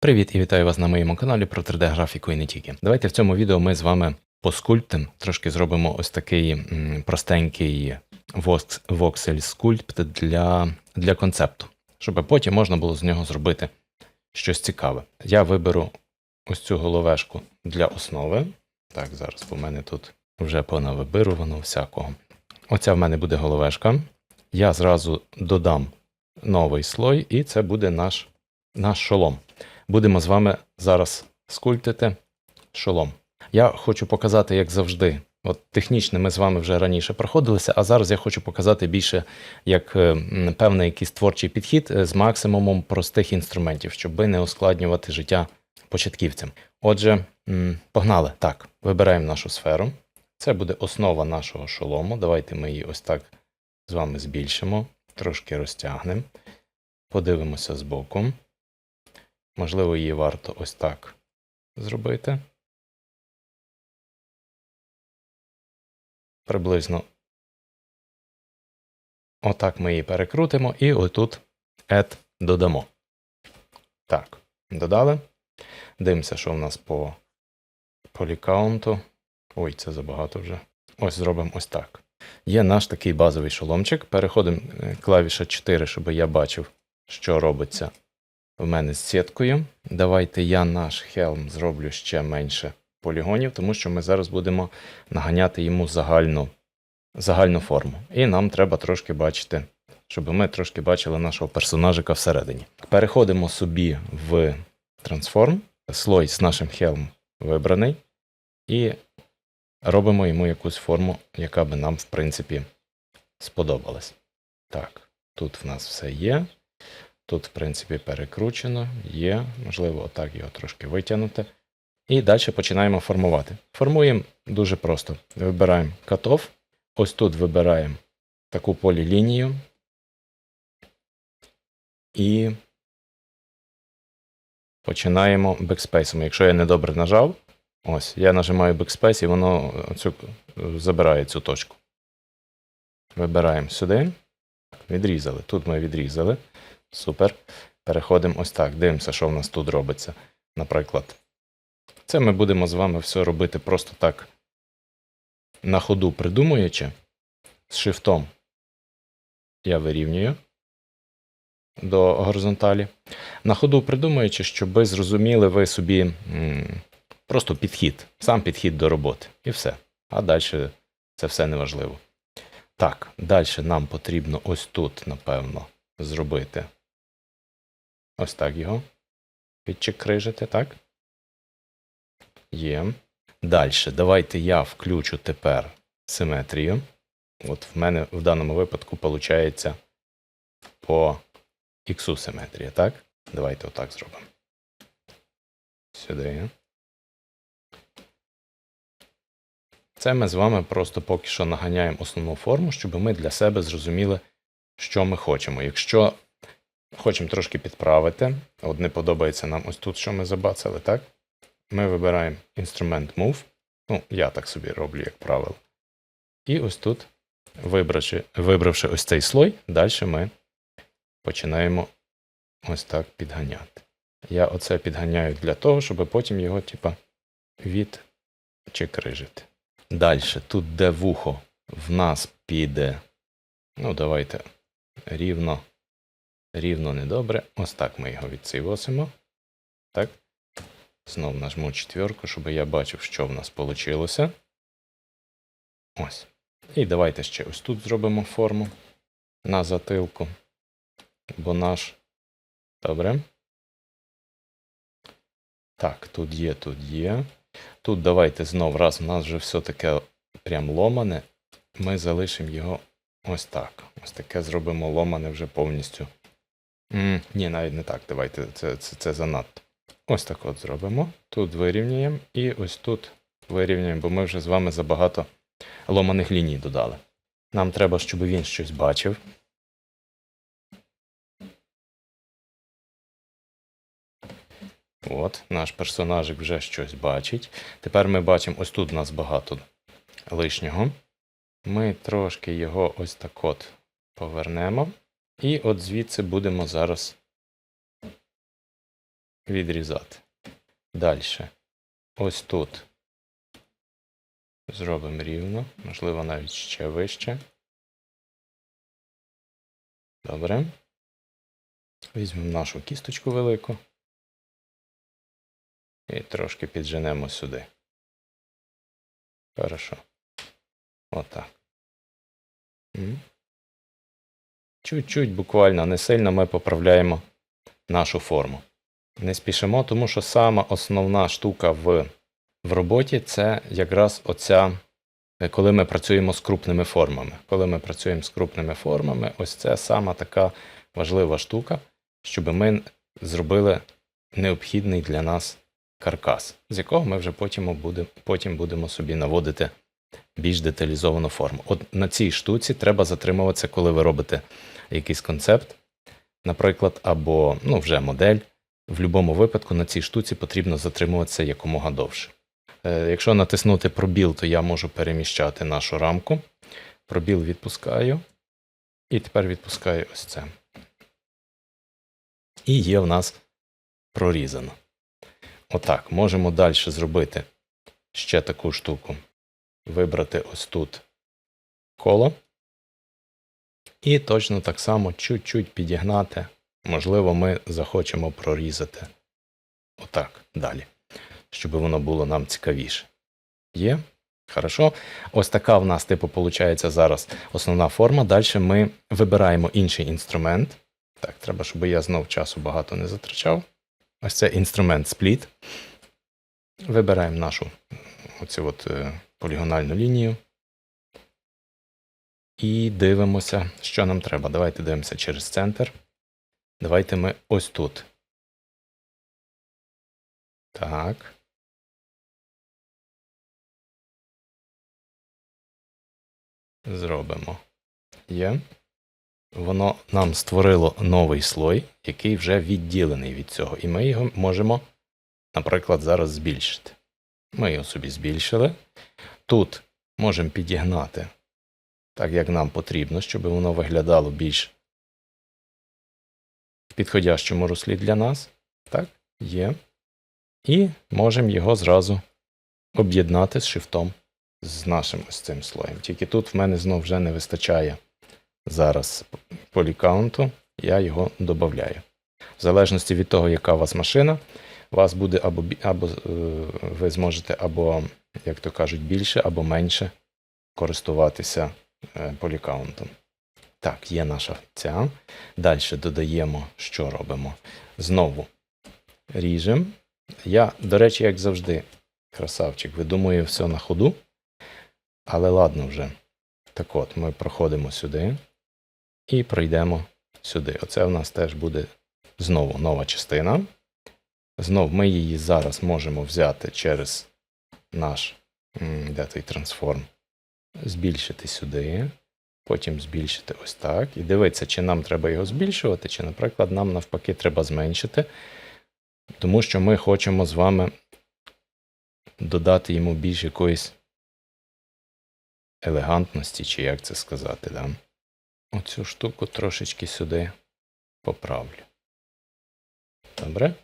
Привіт і вітаю вас на моєму каналі про 3D-графіку і не тільки. Давайте в цьому відео ми з вами поскульптимо, трошки зробимо ось такий простенький вокс- воксель скульпт для, для концепту, щоб потім можна було з нього зробити щось цікаве. Я виберу ось цю головешку для основи. Так, зараз у мене тут вже понавибирувано всякого. Оця в мене буде головешка. Я зразу додам новий слой, і це буде наш, наш шолом. Будемо з вами зараз скульптити шолом. Я хочу показати, як завжди. От технічно ми з вами вже раніше проходилися, а зараз я хочу показати більше як е, певний якийсь творчий підхід е, з максимумом простих інструментів, щоб не ускладнювати життя початківцям. Отже, погнали. Так, вибираємо нашу сферу. Це буде основа нашого шолому. Давайте ми її ось так з вами збільшимо, трошки розтягнемо. Подивимося збоку. Можливо, її варто ось так зробити. Приблизно отак ми її перекрутимо і отут add додамо. Так, додали. Дивимося, що в нас по полікаунту. Ой, це забагато вже. Ось зробимо ось так. Є наш такий базовий шоломчик. Переходимо е, клавіша 4, щоб я бачив, що робиться в мене з сіткою. Давайте я наш хелм зроблю ще менше полігонів, тому що ми зараз будемо наганяти йому загальну, загальну форму. І нам треба трошки бачити, щоб ми трошки бачили нашого персонажика всередині. Переходимо собі в трансформ, слой з нашим хелм вибраний, і робимо йому якусь форму, яка би нам, в принципі, сподобалась. Так, тут в нас все є. Тут, в принципі, перекручено, є, можливо, отак його трошки витягнути. І далі починаємо формувати. Формуємо дуже просто. Вибираємо cutoff. Ось тут вибираємо таку полілінію. І починаємо бекспейсом. Якщо я недобре нажав, ось, я нажимаю бекспейс і воно цю, забирає цю точку. Вибираємо сюди. Відрізали. Тут ми відрізали. Супер. Переходимо ось так. Дивимося, що в нас тут робиться. Наприклад, це ми будемо з вами все робити просто так на ходу придумуючи. З шифтом я вирівнюю до горизонталі. На ходу придумуючи, щоб ви зрозуміли ви собі м, просто підхід, сам підхід до роботи. І все. А далі це все неважливо. Так, далі нам потрібно ось тут, напевно, зробити ось так його. Підчекрижити, так? Є. Далі, давайте я включу тепер симетрію. От в мене в даному випадку виходить по іксу симетрія, так? Давайте отак зробимо. Сюди. Це ми з вами просто поки що наганяємо основну форму, щоб ми для себе зрозуміли, що ми хочемо. Якщо хочемо трошки підправити, от не подобається нам ось тут, що ми забацали, так? Ми вибираємо інструмент Move. Ну, я так собі роблю, як правило. І ось тут, вибравши, вибравши ось цей слой, далі ми починаємо ось так підганяти. Я оце підганяю для того, щоб потім його, типа, відчекрижити. Далі, тут, де вухо, в нас піде. Ну, давайте рівно, рівно недобре. Ось так ми його відсивосимо. Так. Знов нажму четверку, щоб я бачив, що в нас вийшло. Ось. І давайте ще ось тут зробимо форму на затилку. Бо наш. Добре. Так, тут є, тут є. Тут давайте знов, раз у нас вже все таке прям ломане, ми залишимо його ось так. Ось таке зробимо ломане вже повністю. М ні, навіть не так. Давайте це, це, це занадто. Ось так от зробимо. Тут вирівнюємо і ось тут вирівнюємо, бо ми вже з вами забагато ломаних ліній додали. Нам треба, щоб він щось бачив. От, наш персонажик вже щось бачить. Тепер ми бачимо, ось тут у нас багато лишнього. Ми трошки його ось так от повернемо. І от звідси будемо зараз відрізати. Далі. Ось тут. Зробимо рівно, можливо, навіть ще вище. Добре. Візьмемо нашу кісточку велику. І трошки підженемо сюди. Хорошо. Отак. Чуть-чуть буквально не сильно ми поправляємо нашу форму. Не спішимо, тому що сама основна штука в, в роботі це якраз оця, е, коли ми працюємо з крупними формами. Коли ми працюємо з крупними формами, ось це сама така важлива штука, щоб ми зробили необхідний для нас каркас, з якого ми вже потім будемо, потім будемо собі наводити більш деталізовану форму. От на цій штуці треба затримуватися, коли ви робите якийсь концепт, наприклад, або ну, вже модель. В будь-якому випадку на цій штуці потрібно затримуватися якомога довше. Е, якщо натиснути пробіл, то я можу переміщати нашу рамку. Пробіл відпускаю. І тепер відпускаю ось це. І є в нас прорізано. Отак, можемо далі зробити ще таку штуку. Вибрати ось тут коло. І точно так само чуть-чуть підігнати. Можливо, ми захочемо прорізати отак далі, щоб воно було нам цікавіше. Є? Хорошо. Ось така в нас, типу, виходить зараз основна форма. Далі ми вибираємо інший інструмент. Так, треба, щоб я знов часу багато не затрачав. Ось це інструмент спліт. Вибираємо нашу оцю от е, полігональну лінію. І дивимося, що нам треба. Давайте дивимося через центр. Давайте ми ось тут. Так. Зробимо. Є. Воно нам створило новий слой, який вже відділений від цього. І ми його можемо, наприклад, зараз збільшити. Ми його собі збільшили. Тут можемо підігнати так, як нам потрібно, щоб воно виглядало більш в підходящому руслі для нас. Так, є. І можемо його зразу об'єднати з шифтом з нашим ось цим слоєм. Тільки тут в мене знов вже не вистачає зараз полікаунту, я його додаю. В залежності від того, яка у вас машина, вас буде або, або е, ви зможете або, як то кажуть, більше, або менше користуватися е, полікаунтом. Так, є наша ця. Далі додаємо, що робимо. Знову ріжемо. Я, до речі, як завжди, красавчик, видумую все на ходу. Але ладно вже. Так от, ми проходимо сюди і пройдемо сюди. Оце в нас теж буде знову нова частина. Знов ми її зараз можемо взяти через наш де той трансформ, збільшити сюди, потім збільшити ось так. І дивитися, чи нам треба його збільшувати, чи, наприклад, нам навпаки треба зменшити. Тому що ми хочемо з вами додати йому більш якоїсь елегантності, чи як це сказати. Да? Оцю штуку трошечки сюди поправлю. Добре?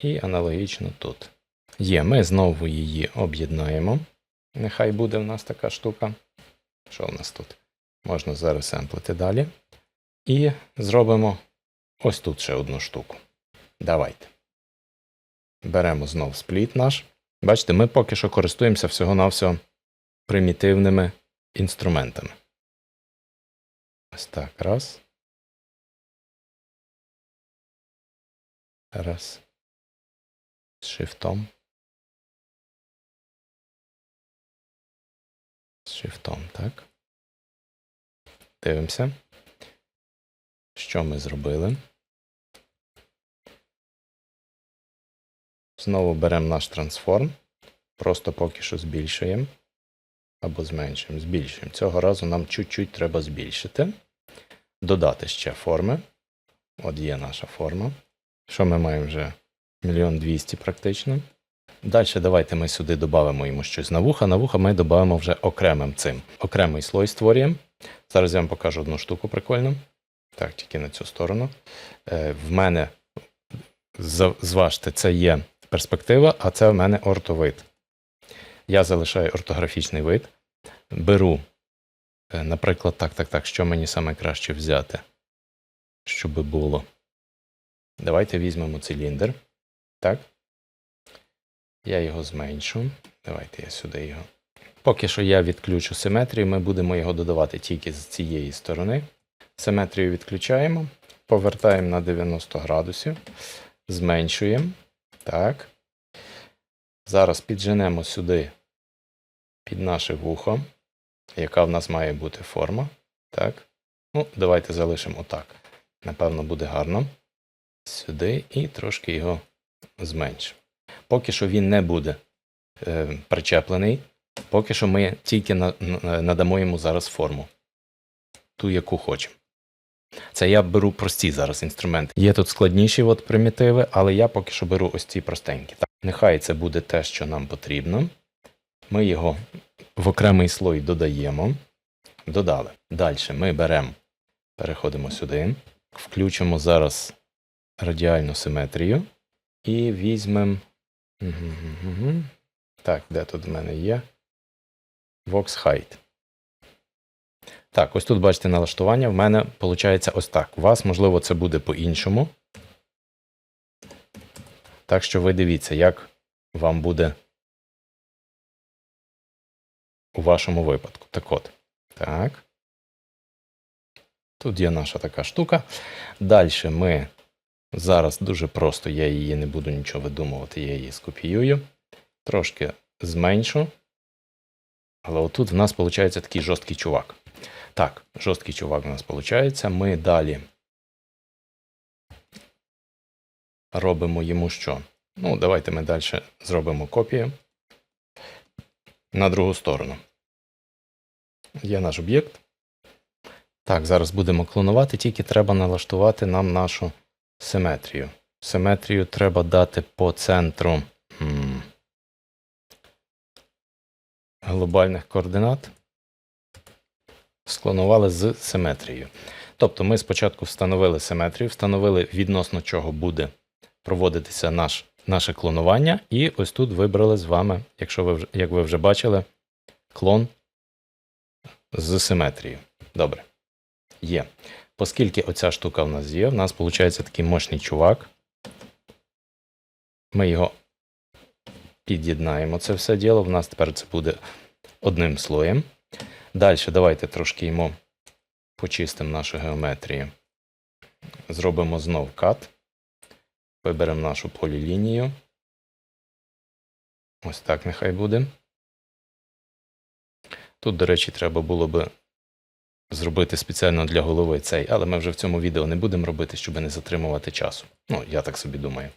І аналогічно тут. Є, ми знову її об'єднаємо. Нехай буде в нас така штука. Що в нас тут? Можна зараз семплити далі. І зробимо ось тут ще одну штуку. Давайте. Беремо знов спліт наш. Бачите, ми поки що користуємося всього-навсього примітивними інструментами. Ось так. Раз. Раз. Шифтом. З шифтом, так. Дивимося. Що ми зробили? Знову беремо наш трансформ. Просто поки що збільшуємо. Або зменшуємо, збільшуємо. Цього разу нам чуть-чуть треба збільшити. Додати ще форми. От є наша форма. Що ми маємо вже? Мільйон двісті практично. Далі давайте ми сюди додамо йому щось на вуха. На вуха ми додамо вже окремим цим. Окремий слой створюємо. Зараз я вам покажу одну штуку прикольну. Так, тільки на цю сторону. Е, в мене зважте, це є перспектива, а це в мене ортовид. Я залишаю ортографічний вид. Беру, е, наприклад, так, так, так, що мені саме краще взяти, щоб було. Давайте візьмемо циліндр. Так. Я його зменшу. Давайте я сюди його. Поки що я відключу симетрію, ми будемо його додавати тільки з цієї сторони. Симетрію відключаємо, повертаємо на 90 градусів, зменшуємо. Так. Зараз підженемо сюди під наше вухо, яка в нас має бути форма. Так. Ну, давайте залишимо отак. Напевно, буде гарно. Сюди і трошки його зменшимо. Поки що він не буде е, причеплений. Поки що ми тільки на- надамо йому зараз форму. Ту, яку хочемо. Це я беру прості зараз інструменти. Є тут складніші от примітиви, але я поки що беру ось ці простенькі. Так, нехай це буде те, що нам потрібно. Ми його в окремий слой додаємо. Додали. Далі ми беремо, переходимо сюди, включимо зараз радіальну симетрію і. Мгм-гм-гм. Так, де тут в мене є? Vox Height. Так, ось тут бачите налаштування. В мене виходить ось так. У вас, можливо, це буде по-іншому. Так що ви дивіться, як вам буде у вашому випадку. Так от. Так. Тут є наша така штука. Далі ми зараз дуже просто, я її не буду нічого видумувати, я її скопіюю. Трошки зменшу. Але отут в нас виходить такий жорсткий чувак. Так, жорсткий чувак у нас виходить. Ми далі робимо йому що? Ну, давайте ми далі зробимо копію на другу сторону. Є наш об'єкт. Так, зараз будемо клонувати, тільки треба налаштувати нам нашу симетрію. Симетрію треба дати по центру глобальних координат. Склонували з симетрією. Тобто ми спочатку встановили симетрію, встановили відносно чого буде проводитися наш, наше клонування, і ось тут вибрали з вами, якщо ви як ви вже бачили, клон з симетрією. Добре. Є. Оскільки оця штука в нас є, в нас виходить такий мощний чувак. Ми його під'єднаємо це все діло. В нас тепер це буде одним слоєм. Далі давайте трошки йому почистимо нашу геометрію. Зробимо знов кат. Виберемо нашу полілінію. Ось так нехай буде. Тут, до речі, треба було би зробити спеціально для голови цей, але ми вже в цьому відео не будемо робити, щоб не затримувати часу. Ну, я так собі думаю.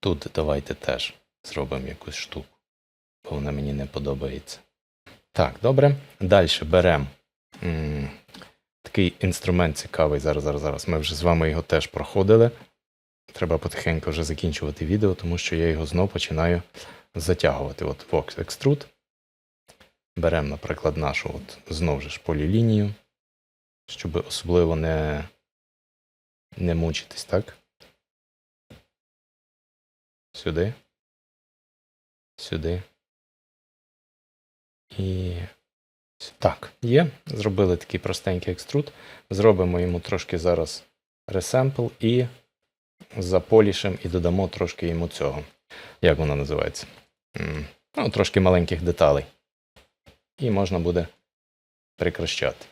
Тут давайте теж зробимо якусь штуку, бо вона мені не подобається. Так, добре. Далі беремо такий інструмент цікавий. Зараз, зараз, зараз. Ми вже з вами його теж проходили. Треба потихеньку вже закінчувати відео, тому що я його знов починаю затягувати. От Vox Extrude. Беремо, наприклад, нашу от, знову ж полілінію, щоб особливо не, не мучитись, так? Сюди. Сюди. І так, є. Зробили такий простенький екструд. Зробимо йому трошки зараз ресемпл і заполішимо і додамо трошки йому цього. Як вона називається? Ну, трошки маленьких деталей. І можна буде прикращати.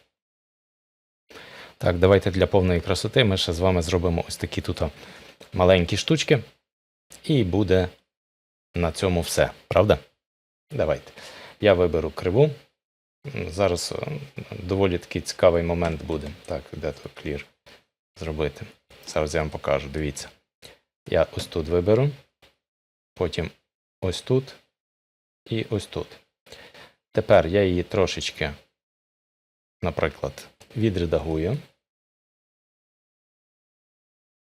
Так, давайте для повної красоти ми ще з вами зробимо ось такі тут маленькі штучки. І буде на цьому все, правда? Давайте. Я виберу криву. Зараз е, доволі такий цікавий момент буде. Так, де тут clear зробити. Зараз я вам покажу. Дивіться. Я ось тут виберу, потім ось тут і ось тут. Тепер я її трошечки, наприклад, відредагую.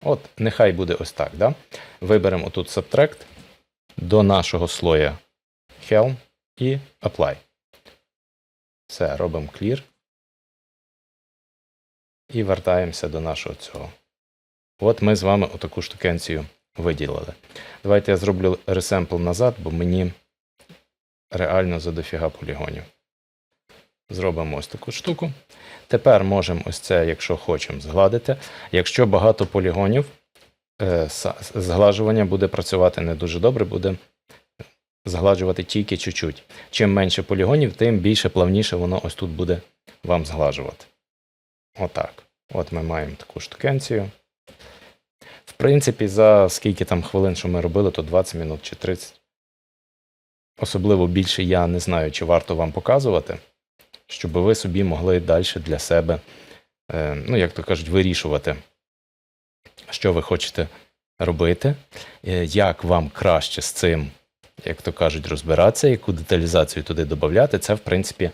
От, нехай буде ось так. Да? Виберемо тут Subtract до нашого слоя Helm і Apply. Все, робимо Clear. І вертаємося до нашого цього. От ми з вами отаку штукенцію виділили. Давайте я зроблю ресемпл назад, бо мені реально за дофіга полігонів. Зробимо ось таку штуку. Тепер можемо ось це, якщо хочемо, згладити. Якщо багато полігонів, е, зглажування буде працювати не дуже добре, буде згладжувати тільки чуть-чуть. Чим менше полігонів, тим більше плавніше воно ось тут буде вам зглажувати. Отак. От ми маємо таку штукенцію. В принципі, за скільки там хвилин, що ми робили, то 20 минут чи 30. Особливо більше я не знаю, чи варто вам показувати, щоб ви собі могли далі для себе, е, ну, як то кажуть, вирішувати, що ви хочете робити, е, як вам краще з цим, як то кажуть, розбиратися, яку деталізацію туди додати, це, в принципі,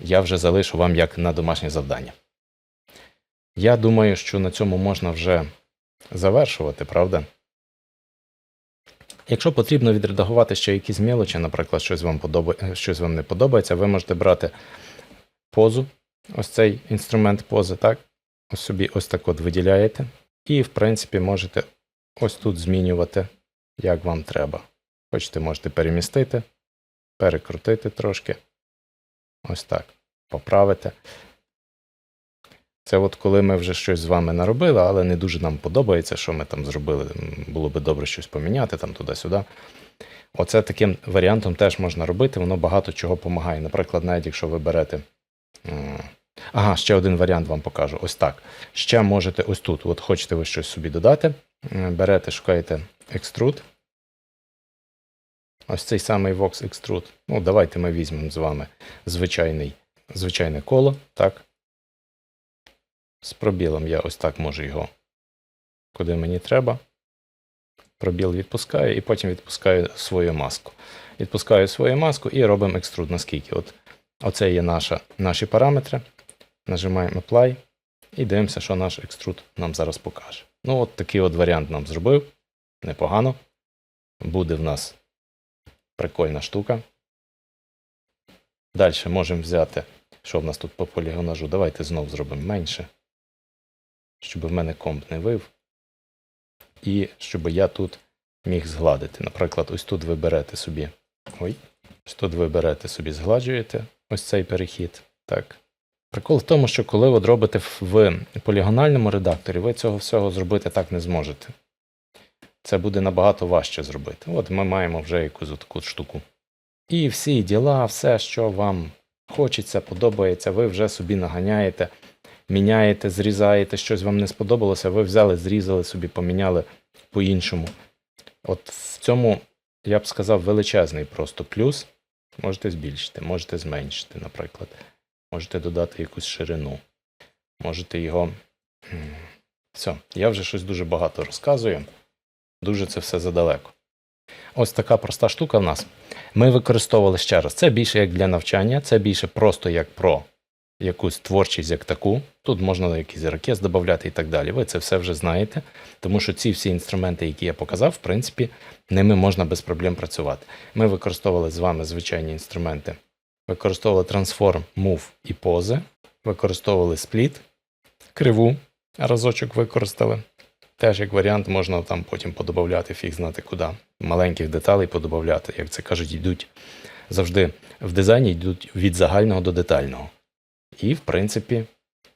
я вже залишу вам як на домашнє завдання. Я думаю, що на цьому можна вже завершувати, правда? Якщо потрібно відредагувати ще якісь мілочі, наприклад, щось вам, подобає, щось вам не подобається, ви можете брати позу, ось цей інструмент пози, так? Ось собі ось так от виділяєте. І, в принципі, можете ось тут змінювати, як вам треба. Хочете, можете перемістити, перекрутити трошки. Ось так. Поправити. Це от коли ми вже щось з вами наробили, але не дуже нам подобається, що ми там зробили. Було би добре щось поміняти там туди-сюди. Оце таким варіантом теж можна робити, воно багато чого допомагає. Наприклад, навіть якщо ви берете. Ага, ще один варіант вам покажу. Ось так. Ще можете ось тут. От хочете ви щось собі додати. Берете, шукаєте екструд. Ось цей самий Vox Extrude. Ну, давайте ми візьмемо з вами звичайний, звичайне коло. Так. З пробілом я ось так можу його, куди мені треба. Пробіл відпускаю і потім відпускаю свою маску. Відпускаю свою маску і робимо екструд. Наскільки? От, оце є наша, наші параметри. Нажимаємо Apply і дивимося, що наш екструд нам зараз покаже. Ну, от такий от варіант нам зробив. Непогано. Буде в нас прикольна штука. Далі можемо взяти, що в нас тут по полігонажу. Давайте знов зробимо менше щоб в мене комп не вив, і щоб я тут міг згладити. Наприклад, ось тут ви берете собі. Ой, ось тут ви берете собі, згладжуєте ось цей перехід. Так. Прикол в тому, що коли ви робите в полігональному редакторі, ви цього всього зробити так не зможете. Це буде набагато важче зробити. От ми маємо вже якусь таку штуку. І всі діла, все, що вам хочеться, подобається, ви вже собі наганяєте міняєте, зрізаєте, щось вам не сподобалося, ви взяли, зрізали собі, поміняли по-іншому. От в цьому, я б сказав, величезний просто плюс. Можете збільшити, можете зменшити, наприклад. Можете додати якусь ширину. Можете його. Все, я вже щось дуже багато розказую. Дуже це все задалеко. Ось така проста штука в нас. Ми використовували ще раз. Це більше як для навчання, це більше просто як про якусь творчість як таку. Тут можна якийсь ракет додати і так далі. Ви це все вже знаєте, тому що ці всі інструменти, які я показав, в принципі, ними можна без проблем працювати. Ми використовували з вами звичайні інструменти. Використовували трансформ, move і пози, використовували спліт, криву разочок використали. Теж як варіант можна там потім подобавляти, фіг знати куди. Маленьких деталей подобавляти, як це кажуть, йдуть завжди в дизайні йдуть від загального до детального. І, в принципі,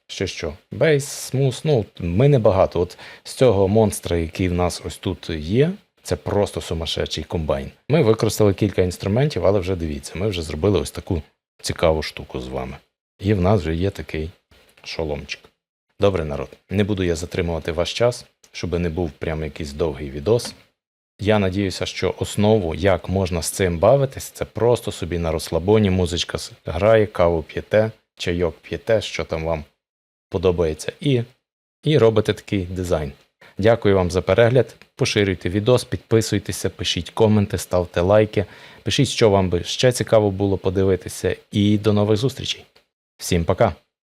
що що? Бейс, смус, ну, ми небагато. От з цього монстра, який в нас ось тут є, це просто сумасшедший комбайн. Ми використали кілька інструментів, але вже дивіться, ми вже зробили ось таку цікаву штуку з вами. І в нас вже є такий шоломчик. Добре, народ, не буду я затримувати ваш час, щоб не був прямо якийсь довгий відос. Я надіюся, що основу, як можна з цим бавитись, це просто собі на розслабоні музичка грає, каву п'єте, чайок п'єте, що там вам подобається, і, і робите такий дизайн. Дякую вам за перегляд. Поширюйте відос, підписуйтеся, пишіть коменти, ставте лайки, пишіть, що вам би ще цікаво було подивитися, і до нових зустрічей. Всім пока!